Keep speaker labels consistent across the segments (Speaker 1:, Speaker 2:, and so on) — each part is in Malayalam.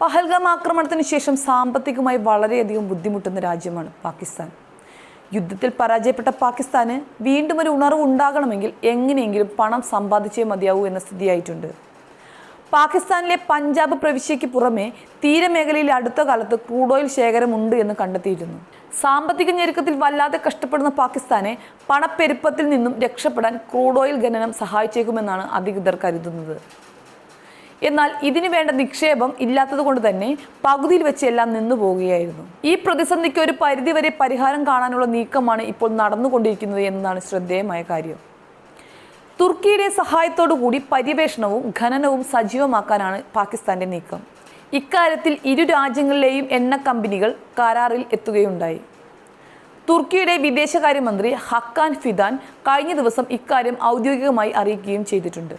Speaker 1: പഹൽഗാം ആക്രമണത്തിന് ശേഷം സാമ്പത്തികമായി വളരെയധികം ബുദ്ധിമുട്ടുന്ന രാജ്യമാണ് പാകിസ്ഥാൻ. യുദ്ധത്തിൽ പരാജയപ്പെട്ട പാകിസ്ഥാന് വീണ്ടും ഒരു ഉണർവ് ഉണ്ടാകണമെങ്കിൽ എങ്ങനെയെങ്കിലും പണം സമ്പാദിച്ചേ മതിയാവൂ എന്ന സ്ഥിതിയായിട്ടുണ്ട്. പാകിസ്ഥാനിലെ പഞ്ചാബ് പ്രവിശ്യയ്ക്ക് പുറമെ തീരമേഖലയിൽ അടുത്ത കാലത്ത് ക്രൂഡ് ഓയിൽ ശേഖരമുണ്ട് എന്ന് കണ്ടെത്തിയിരുന്നു. സാമ്പത്തിക ഞെരുക്കത്തിൽ വല്ലാതെ കഷ്ടപ്പെടുന്ന പാകിസ്ഥാനെ പണപ്പെരുപ്പത്തിൽ നിന്നും രക്ഷപ്പെടാൻ ക്രൂഡ് ഓയിൽ ഖനനം സഹായിച്ചേക്കുമെന്നാണ് അധികൃതർ കരുതുന്നത്. എന്നാൽ ഇതിനു വേണ്ട നിക്ഷേപം ഇല്ലാത്തതുകൊണ്ട് തന്നെ പകുതിയിൽ വെച്ച് എല്ലാം നിന്നു പോവുകയായിരുന്നു. ഈ പ്രതിസന്ധിക്ക് ഒരു പരിധിവരെ പരിഹാരം കാണാനുള്ള നീക്കമാണ് ഇപ്പോൾ നടന്നുകൊണ്ടിരിക്കുന്നത് എന്നതാണ് ശ്രദ്ധേയമായ കാര്യം. തുർക്കിയുടെ കൂടി പര്യവേഷണവും ഖനനവും സജീവമാക്കാനാണ് പാകിസ്ഥാന്റെ നീക്കം. ഇക്കാര്യത്തിൽ ഇരു രാജ്യങ്ങളിലെയും എണ്ണ കമ്പനികൾ കരാറിൽ എത്തുകയുണ്ടായി. തുർക്കിയുടെ വിദേശകാര്യമന്ത്രി ഹക്കാൻ ഫിദാൻ കഴിഞ്ഞ ദിവസം ഇക്കാര്യം ഔദ്യോഗികമായി അറിയിക്കുകയും ചെയ്തിട്ടുണ്ട്.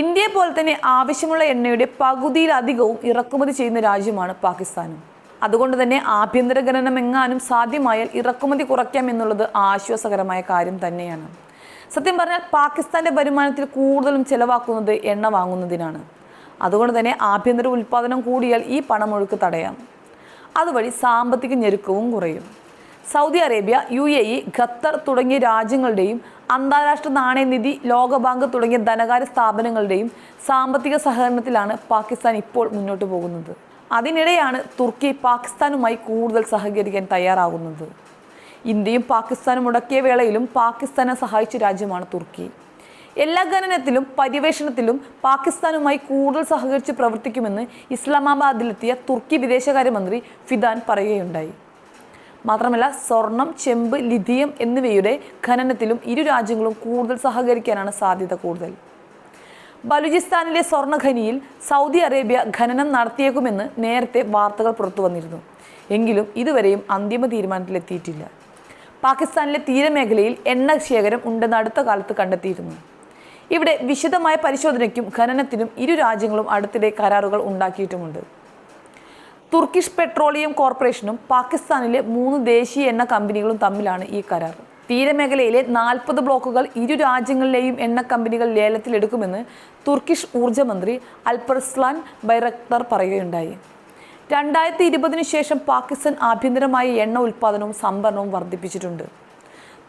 Speaker 1: ഇന്ത്യയെ പോലെ തന്നെ ആവശ്യമുള്ള എണ്ണയുടെ പകുതിയിലധികവും ഇറക്കുമതി ചെയ്യുന്ന രാജ്യമാണ് പാകിസ്ഥാനും. അതുകൊണ്ട് തന്നെ ആഭ്യന്തര ഖനനം എങ്ങാനും സാധ്യമായാൽ ഇറക്കുമതി കുറയ്ക്കാം എന്നുള്ളത് ആശ്വാസകരമായ കാര്യം തന്നെയാണ്. സത്യം പറഞ്ഞാൽ പാകിസ്ഥാന്റെ വരുമാനത്തിൽ കൂടുതലും ചെലവാക്കുന്നത് എണ്ണ വാങ്ങുന്നതിനാണ്. അതുകൊണ്ട് തന്നെ ആഭ്യന്തര ഉൽപ്പാദനം കൂടിയാൽ ഈ പണമൊഴുക്ക് തടയാം. അതുവഴി സാമ്പത്തിക ഞെരുക്കവും കുറയും. Saudi Arabia U A E Qatar തുടങ്ങിയ രാജ്യങ്ങളുടെയും അന്താരാഷ്ട്ര നാണയനിധി ലോകബാങ്ക് തുടങ്ങിയ ധനകാര്യ സ്ഥാപനങ്ങളുടെയും സാമ്പത്തിക സഹകരണത്തിലാണ് പാകിസ്ഥാൻ ഇപ്പോൾ മുന്നോട്ട് പോകുന്നത്. അതിനിടെയാണ് തുർക്കി പാകിസ്ഥാനുമായി കൂടുതൽ സഹകരിക്കാൻ തയ്യാറാകുന്നത്. ഇന്ത്യയും പാകിസ്ഥാനും മുടക്കിയ വേളയിലും പാകിസ്ഥാനെ സഹായിച്ച രാജ്യമാണ് തുർക്കി. എല്ലാ ഖനനത്തിലും പര്യവേഷണത്തിലും പാകിസ്ഥാനുമായി കൂടുതൽ സഹകരിച്ച് പ്രവർത്തിക്കുമെന്ന് ഇസ്ലാമാബാദിലെത്തിയ തുർക്കി വിദേശകാര്യമന്ത്രി ഫിദാൻ പറയുകയുണ്ടായി. മാത്രമല്ല സ്വർണം ചെമ്പ് ലിഥിയം എന്നിവയുടെ ഖനനത്തിലും ഇരു രാജ്യങ്ങളും കൂടുതൽ സഹകരിക്കാനാണ് സാധ്യത കൂടുതൽ. ബലൂചിസ്ഥാനിലെ സ്വർണഖനിയിൽ സൗദി അറേബ്യ ഖനനം നടത്തിയേക്കുമെന്ന് നേരത്തെ വാർത്തകൾ പുറത്തു വന്നിരുന്നു. എങ്കിലും ഇതുവരെയും അന്തിമ തീരുമാനത്തിലെത്തിയിട്ടില്ല. പാകിസ്ഥാനിലെ തീരമേഖലയിൽ എണ്ണ ശേഖരം ഉണ്ടെന്ന് അടുത്ത കാലത്ത് കണ്ടെത്തിയിരുന്നു. ഇവിടെ വിശദമായ പരിശോധനയ്ക്കും ഖനനത്തിനും ഇരു രാജ്യങ്ങളും അടുത്തിടെ കരാറുകൾ ഉണ്ടാക്കിയിട്ടുമുണ്ട്. തുർക്കിഷ് പെട്രോളിയം കോർപ്പറേഷനും പാകിസ്ഥാനിലെ മൂന്ന് ദേശീയ എണ്ണ കമ്പനികളും തമ്മിലാണ് ഈ കരാർ. തീരമേഖലയിലെ നാൽപ്പത് ബ്ലോക്കുകൾ ഇരു രാജ്യങ്ങളിലെയും എണ്ണ കമ്പനികൾ ലേലത്തിലെടുക്കുമെന്ന് തുർക്കിഷ് ഊർജ മന്ത്രി അൽപർസ്ലാൻ ബൈറക്തർ പറയുകയുണ്ടായി. രണ്ടായിരത്തി ഇരുപതിനു ശേഷം പാകിസ്ഥാൻ ആഭ്യന്തരമായി എണ്ണ ഉൽപ്പാദനവും സംഭരണവും വർദ്ധിപ്പിച്ചിട്ടുണ്ട്.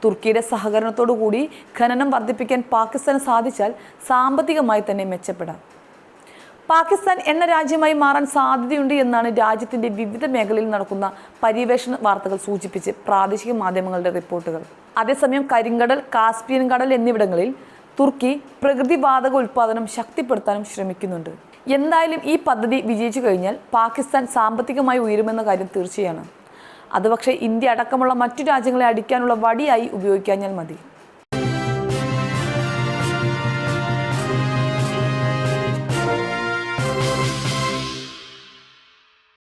Speaker 1: തുർക്കിയുടെ സഹകരണത്തോടു കൂടി ഖനനം വർദ്ധിപ്പിക്കാൻ പാകിസ്ഥാന് സാധിച്ചാൽ സാമ്പത്തികമായി തന്നെ മെച്ചപ്പെടാം. പാകിസ്ഥാൻ എന്ന രാജ്യമായി മാറാൻ സാധ്യതയുണ്ട് എന്നാണ് രാജ്യത്തിന്റെ വിവിധ മേഖലയിൽ നടക്കുന്ന പര്യവേഷണ വാർത്തകൾ സൂചിപ്പിച്ച് പ്രാദേശിക മാധ്യമങ്ങളുടെ റിപ്പോർട്ടുകൾ. അതേസമയം കരിങ്കടൽ കാസ്പിയൻ കടൽ എന്നിവിടങ്ങളിൽ തുർക്കി പ്രകൃതിവാതക ഉൽപ്പാദനം ശക്തിപ്പെടുത്താനും ശ്രമിക്കുന്നുണ്ട്. എന്തായാലും ഈ പദ്ധതി വിജയിച്ചു കഴിഞ്ഞാൽ പാകിസ്ഥാൻ സാമ്പത്തികമായി ഉയരുമെന്ന കാര്യം തീർച്ചയാണ്. അത് പക്ഷേ ഇന്ത്യ അടക്കമുള്ള മറ്റു രാജ്യങ്ങളെ അടിക്കാനുള്ള വടിയായി ഉപയോഗിക്കാഞ്ഞാൽ മതി.